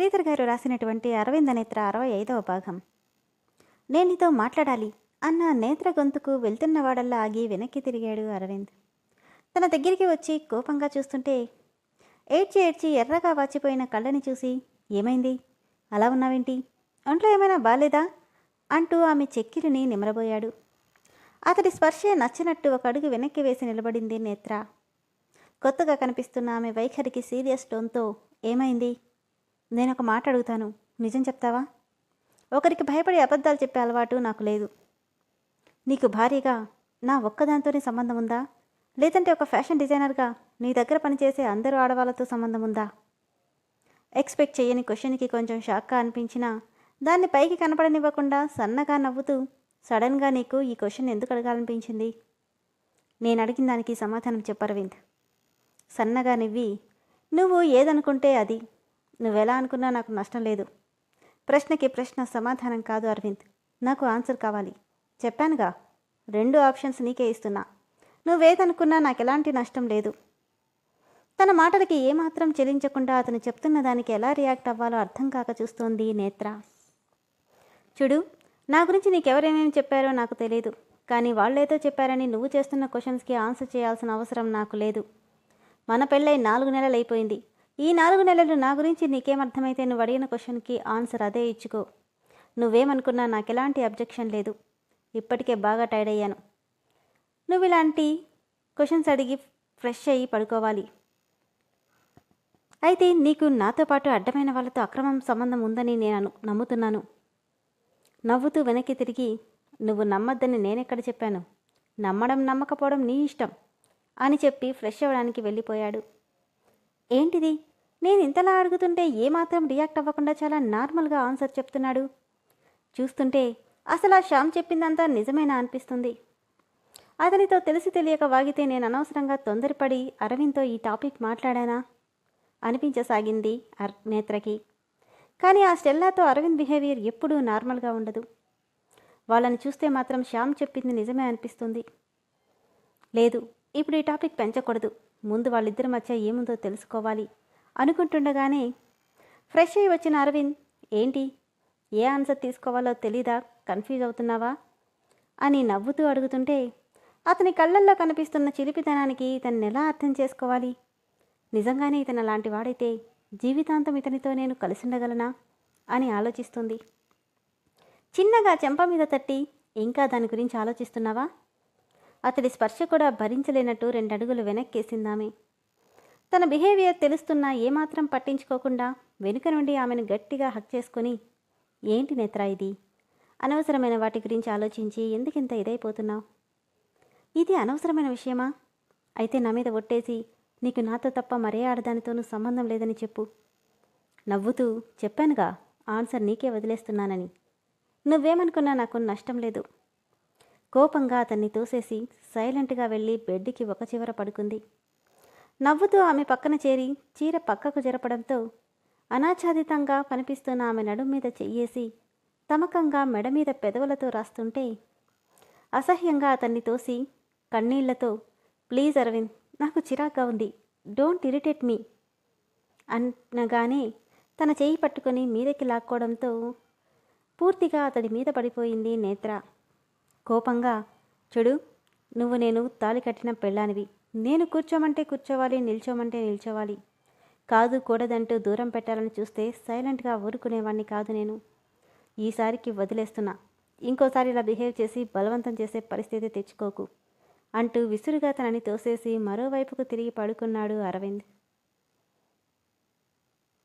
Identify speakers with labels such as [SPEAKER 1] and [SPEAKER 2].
[SPEAKER 1] శ్రీధర్ గారు రాసినటువంటి అరవింద నేత్ర అరవై ఐదవ భాగం. నేను నీతో మాట్లాడాలి అన్న నేత్ర గొంతుకు వెళ్తున్నవాడల్లా ఆగి వెనక్కి తిరిగాడు అరవింద్. తన దగ్గరికి వచ్చి కోపంగా చూస్తుంటే ఏడ్చి ఏడ్చి ఎర్రగా వాచిపోయిన కళ్ళని చూసి ఏమైంది? అలా ఉన్నావేంటి? ఒంట్లో ఏమైనా బాలేదా? అంటూ ఆమె చెక్కిరిని నిమరబోయాడు. అతడి స్పర్శే నచ్చినట్టు ఒక అడుగు వెనక్కి వేసి నిలబడింది నేత్ర. కొత్తగా కనిపిస్తున్న ఆమె వైఖరికి సీరియస్ టోన్తో ఏమైంది? నేను ఒక మాట అడుగుతాను. నిజం చెప్తావా? ఒకరికి భయపడి అబద్ధాలు చెప్పే అలవాటు నాకు లేదు. నీకు భారీగా నా ఒక్కదాంతోనే సంబంధం ఉందా? లేదంటే ఒక ఫ్యాషన్ డిజైనర్గా నీ దగ్గర పనిచేసే అందరూ ఆడవాళ్ళతో సంబంధం ఉందా? ఎక్స్పెక్ట్ చేయని క్వశ్చన్కి కొంచెం షాక్గా అనిపించినా దాన్ని పైకి కనపడనివ్వకుండా సన్నగా నవ్వుతూ సడన్గా నీకు ఈ క్వశ్చన్ ఎందుకు అడగాలనిపించింది? నేను అడిగిన దానికి సమాధానం చెప్పరవింద్ సన్నగా నివ్వి నువ్వు ఏదనుకుంటే అది. నువ్వెలా అనుకున్నా నాకు నష్టం లేదు. ప్రశ్నకి ప్రశ్న సమాధానం కాదు అరవింద్. నాకు ఆన్సర్ కావాలి. చెప్పానుగా. రెండు ఆప్షన్స్ నీకే ఇస్తున్నా. నువ్వేదనుకున్నా నాకు ఎలాంటి నష్టం లేదు. తన మాటలకి ఏమాత్రం చెలించకుండా అతను చెప్తున్న దానికి ఎలా రియాక్ట్ అవ్వాలో అర్థం కాక చూస్తోంది నేత్ర. చూడు నా గురించి నీకెవరేమేమి చెప్పారో నాకు తెలియదు కానీ వాళ్ళేదో చెప్పారని నువ్వు చేస్తున్న క్వశ్చన్స్కి ఆన్సర్ చేయాల్సిన అవసరం నాకు లేదు. మన పెళ్ళై నాలుగు నెలలు అయిపోయింది ఈ నాలుగు నెలలు నా గురించి నీకేమర్థమైతే నువ్వు అడిగిన క్వశ్చన్కి ఆన్సర్ అదే ఇచ్చుకో. నువ్వేమనుకున్నా నాకు ఎలాంటి అబ్జెక్షన్ లేదు. ఇప్పటికే బాగా టైర్డ్ అయ్యాను. నువ్వు ఇలాంటి క్వశ్చన్స్ అడిగి ఫ్రెష్ అయ్యి పడుకోవాలి. అయితే నీకు నాతో పాటు అడ్డమైన వాళ్ళతో అక్రమం సంబంధం ఉందని నేను నమ్ముతున్నాను. నవ్వుతూ వెనక్కి తిరిగి నువ్వు నమ్మద్దని నేనెక్కడ చెప్పాను? నమ్మడం నమ్మకపోవడం నీ ఇష్టం అని చెప్పి ఫ్రెష్ అవ్వడానికి వెళ్ళిపోయాడు. ఏంటిది? నేను ఇంతలా అడుగుతుంటే ఏమాత్రం రియాక్ట్ అవ్వకుండా చాలా నార్మల్గా ఆన్సర్ చెప్తున్నాడు. చూస్తుంటే అసలు ఆ శ్యామ్ చెప్పిందంతా నిజమేనా అనిపిస్తుంది. అతనితో తెలిసి తెలియక వాగితే నేను అనవసరంగా తొందరపడి అరవింద్తో ఈ టాపిక్ మాట్లాడానా? అనిపించసాగింది అర్ నేత్రకి. కానీ ఆ స్టెల్లాతో అరవింద్ బిహేవియర్ ఎప్పుడూ నార్మల్గా ఉండదు. వాళ్ళని చూస్తే మాత్రం శ్యామ్ చెప్పింది నిజమే అనిపిస్తుంది. లేదు ఇప్పుడు ఈ టాపిక్ పెంచకూడదు. ముందు వాళ్ళిద్దరి మధ్య ఏముందో తెలుసుకోవాలి. అనుకుంటుండగానే ఫ్రెష్ అయ్యి వచ్చిన అరవింద్ ఏంటి? ఏ ఆన్సర్ తీసుకోవాలో తెలీదా? కన్ఫ్యూజ్ అవుతున్నావా? అని నవ్వుతూ అడుగుతుంటే అతని కళ్ళల్లో కనిపిస్తున్న చిలిపితనానికి ఇతన్ని ఎలా అర్థం చేసుకోవాలి? నిజంగానే ఇతను అలాంటి వాడైతే జీవితాంతం ఇతనితో నేను కలిసి ఉండగలనా అని ఆలోచిస్తుంది. చిన్నగా చెంప మీద తట్టి ఇంకా దాని గురించి ఆలోచిస్తున్నావా? అతడి స్పర్శ కూడా భరించలేనట్టు రెండడుగులు వెనక్కేసిందామె. తన బిహేవియర్ తెలుస్తున్నా ఏమాత్రం పట్టించుకోకుండా వెనుక నుండి ఆమెను గట్టిగా హక్ చేసుకొని ఏంటి నేత్ర ఇది? అనవసరమైన వాటి గురించి ఆలోచించి ఎందుకింత ఇదైపోతున్నావు? ఇది అనవసరమైన విషయమా? అయితే నా మీద ఒట్టేసి నీకు నాతో తప్ప మరే ఆడదానితోనూ సంబంధం లేదని చెప్పు. నవ్వుతూ చెప్పానుగా ఆన్సర్ నీకే వదిలేస్తున్నానని. నువ్వేమనుకున్నా నాకు నష్టం లేదు. కోపంగా అతన్ని తోసేసి సైలెంట్గా వెళ్ళి బెడ్కి ఒక చివర పడుకుంది. నవ్వుతూ ఆమె పక్కన చేరి చీర పక్కకు జరపడంతో అనాచ్ఛాదితంగా కనిపిస్తున్న ఆమె నడుం మీద చెయ్యేసి తమకంగా మెడ మీద పెదవులతో రాస్తుంటే అసహ్యంగా అతన్ని తోసి కన్నీళ్ళతో ప్లీజ్ అరవింద్ నాకు చిరాగ్గా ఉంది. డోంట్ ఇరిటేట్ మీ అనగానే తన చేయి పట్టుకొని మీదకి లాక్కోవడంతో పూర్తిగా అతడి మీద పడిపోయింది నేత్ర. కోపంగా చెడు నువ్వు నేను తాళి కట్టిన పెళ్ళానివి. నేను కూర్చోమంటే కూర్చోవాలి నిల్చోమంటే నిల్చోవాలి. కాదు కూడదంటూ దూరం పెట్టాలని చూస్తే సైలెంట్గా ఊరుకునేవాణ్ణి కాదు నేను. ఈసారికి వదిలేస్తున్నా. ఇంకోసారి ఇలా బిహేవ్ చేసి బలవంతం చేసే పరిస్థితి తెచ్చుకోకు అంటూ విసురుగా తనని తోసేసి మరోవైపుకు తిరిగి పడుకున్నాడు అరవింద్.